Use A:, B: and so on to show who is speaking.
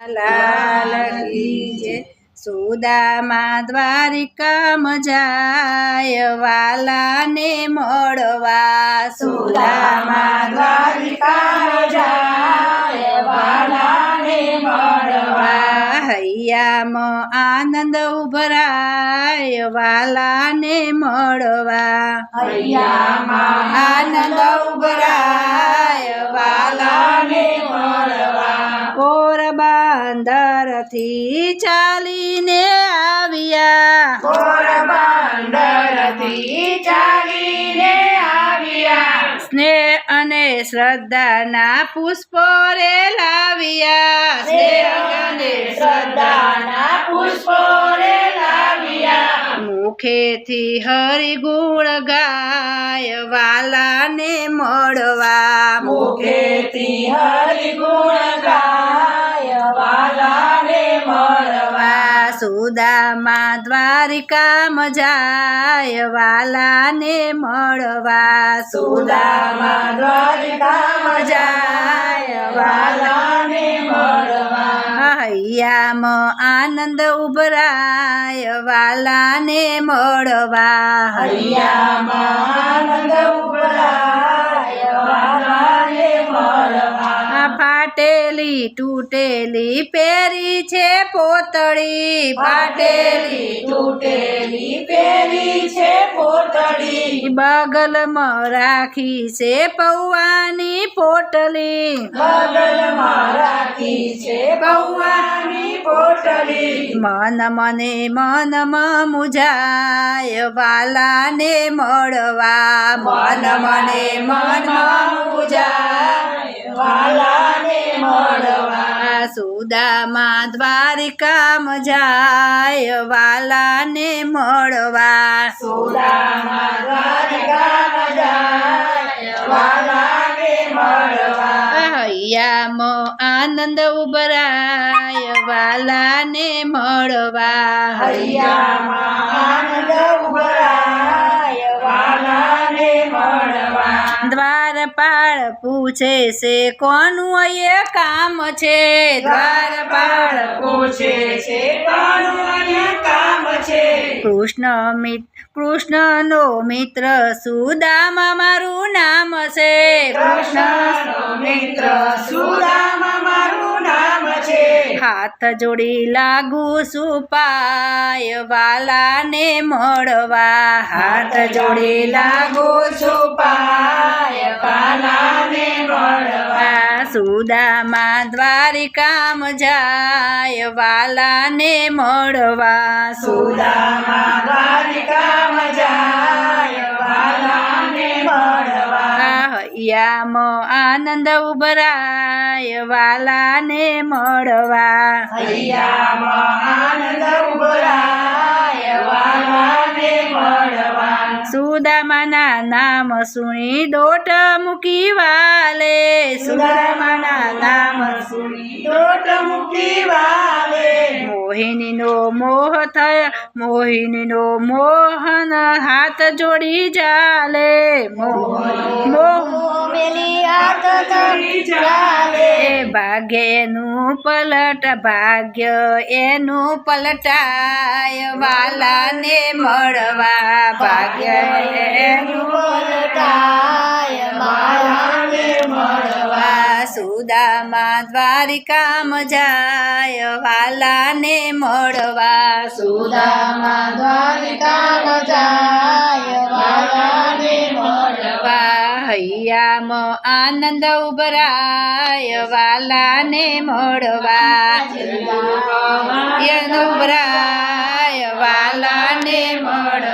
A: લાલ જય દ્વારિકા મજાય વાલાને મળવા. સુદામાં દ્વારિકા મજાય વાલાને મળવા. હૈયામાં આનંદ ઉભરાય, વાલાને મળવા. હૈયામાં આનંદ પોરબંદરથી ચાલીને આવ્યા.
B: પોરબંદરથી ચાલીને આવ્યા.
A: સ્નેહ અને શ્રદ્ધાના પુષ્પો રે લાવ્યા.
B: સ્નેહ અને શ્રદ્ધાના પુષ્પો રે લાવ્યા.
A: મુખેથી હરિગુણ ગાય વાલાને મળવા.
B: મુખેથી હરિગુણ
A: સુદામા દ્વારિકા જાય વાલાને મળવા.
B: સુદામા દ્વારિકામાં જાય વાલાને મળવા.
A: હૈયામાં આનંદ ઉભરાય, વાલાને મળવા.
B: હૈયામાં
A: ફાટેલી તૂટેલી પેરી છે પોતળી
B: ફાટેલી તૂટેલી પેરી છે પોતળી.
A: બગલમાં રાખી છે પૌવાની પોટલી.
B: બગલમાં રાખી છે પૌવાની પોટલી.
A: મન મને મનમાં મુજાય વાલાને મળવા.
B: મન મને મનમાં મળવા
A: સુદામા દ્વારિકા જાય વાલાને મળવા
B: સુદામા દ્વારિકામાં જાય વાલાને મળવા
A: હૈયામાં આનંદ ઉભરાય વાલાને મળવા
B: હૈયામાં આનંદ ઉભરાય. મળવા
A: દ્વારપાળ પૂછે છે કોનું એ કામ છે? દ્વારપાળ
B: પૂછે છે કોનું અહીંયા કામ છે?
A: કૃષ્ણ મિત કૃષ્ણનો મિત્ર સુદામા મારું નામ છે.
B: કૃષ્ણનો મિત્ર સુદામા
A: હાથ જોડી લાગુ સુપાય વાલાને મળવા. હાથ જોડી લાગુ
B: સુપાય વાલાને મળવા.
A: સુદામા દ્વારિકામ જાય વાલાને મળવા.
B: સુદામા દ્વારિકામ જાય
A: હૈયામાં આનંદ ઉભરાય વાલાને મળવા.
B: હૈયામાં આનંદ
A: સુદામાના નામ સુણી દોટ મૂકી વાલે. સુદામાના નામ સુણી
B: દોટ મૂકી વાલે.
A: મોહિનીનો મોહ થય, મોહિનીનો મોહન હાથ જોડી જાલે. મોહ મોહ
B: મેલી હાથ જોડી
A: એ ભાગ્ય એનું પલટ ભાગ્ય એનું પલટાય. વાલાને મળવા ભાગ્ય એનું
B: પલટાય. વાલાને મળવા
A: સુદામા દ્વારિકામ જાય. વાલાને મળવા
B: સુદામા દ્વારિકામાં
A: હૈયામાં આનંદ ઉભરાય વાલાને મળવા. ઉભરાય વાલાને મળવા.